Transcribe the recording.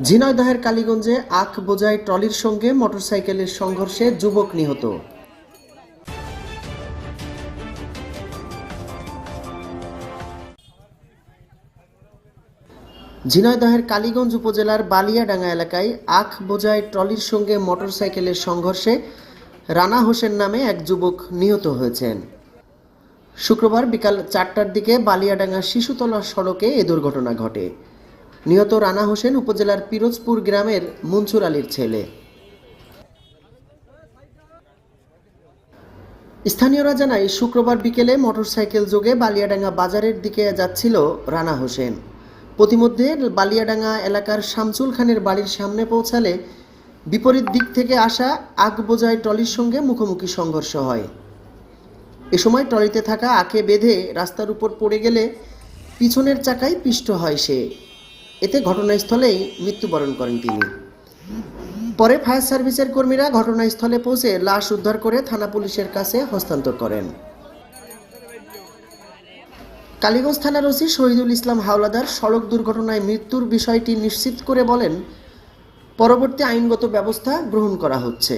ঝিনাইদহের কালীগঞ্জে আখ বোঝাই ট্রলির সঙ্গে মোটরসাইকেলের সংঘর্ষে যুবক নিহত। ঝিনাইদহের কালীগঞ্জ উপজেলার বালিয়াডাঙ্গা এলাকায় আখ বোঝাই ট্রলির সঙ্গে মোটরসাইকেলের সংঘর্ষে রানা হোসেন নামে এক যুবক নিহত হয়েছেন। শুক্রবার বিকাল চারটার দিকে বালিয়াডাঙ্গা শিশুতলা সড়কে এ দুর্ঘটনা ঘটে। নিহত রানা হোসেন উপজেলার পিরোজপুর গ্রামের মনসুর আলীর ছেলে। স্থানীয়রা জানায়, শুক্রবার বিকেলে মোটরসাইকেল যোগে বালিয়াডাঙ্গা বাজারের দিকে যাচ্ছিল রানা হোসেন। প্রতিমধ্যে বালিয়াডাঙ্গা এলাকার শামসুল খানের বাড়ির সামনে পৌঁছালে বিপরীত দিক থেকে আসা আগ বোঝাই ট্রলির সঙ্গে মুখোমুখি সংঘর্ষ হয়। এ সময় ট্রলিতে থাকা আখে বেঁধে রাস্তার উপর পড়ে গেলে পিছনের চাকায় পিষ্ট হয় সে। এতে ঘটনাস্থলেই মৃত্যুবরণ করেন তিনি। পরে ফায়ার সার্ভিসের কর্মীরা ঘটনাস্থলে পৌঁছে লাশ উদ্ধার করে থানা পুলিশের কাছে হস্তান্তর করেন। কালীগঞ্জ থানার ওসি শহীদুল ইসলাম হাওলাদার সড়ক দুর্ঘটনায় মৃত্যুর বিষয়টি নিশ্চিত করে বলেন, পরবর্তী আইনগত ব্যবস্থা গ্রহণ করা হচ্ছে।